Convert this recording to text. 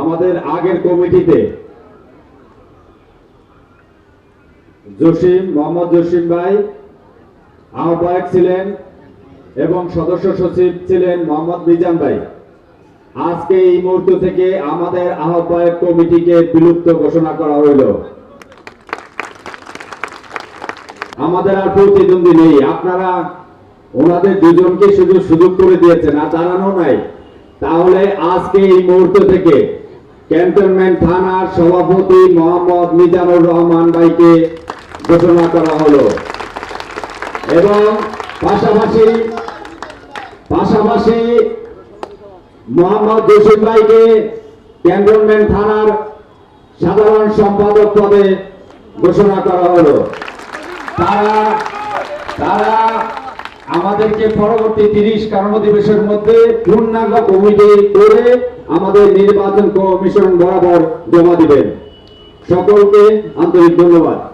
আমাদের আগের কমিটিতে জসিম, মোহাম্মদ জসিম ভাই আহ্বায়ক ছিলেন এবং সদস্য সচিব ছিলেন মোহাম্মদ মিজান ভাই। আজকে এই মুহূর্ত থেকে আমাদের আহ্বায়ক কমিটিকে বিলুপ্ত ঘোষণা করা হইল। আমাদের আর প্রতিদ্বন্দ্বী নেই। আপনারা ওনাদের দুজনকে শুধু সুযোগ করে দিয়েছেন, আর দাঁড়ানো নাই। তাহলে আজকে এই মুহূর্ত থেকে ক্যান্টনমেন্ট থানার সভাপতি মোহাম্মদ মিজানুর রহমান ভাইকে ঘোষণা করা হলো। এবং পাশাপাশি পাশাপাশি মোহাম্মদ জসিম ভাইকে ক্যান্টনমেন্ট থানার সাধারণ সম্পাদক পদে ঘোষণা করা হলো। তারা তারা আমাদেরকে পরবর্তী তিরিশ কর্মদিবসের মধ্যে পূর্ণাঙ্গ কমিটি করে আমাদের নির্বাচন কমিশন বরাবর জমা দিবেন। সকলকে আন্তরিক ধন্যবাদ।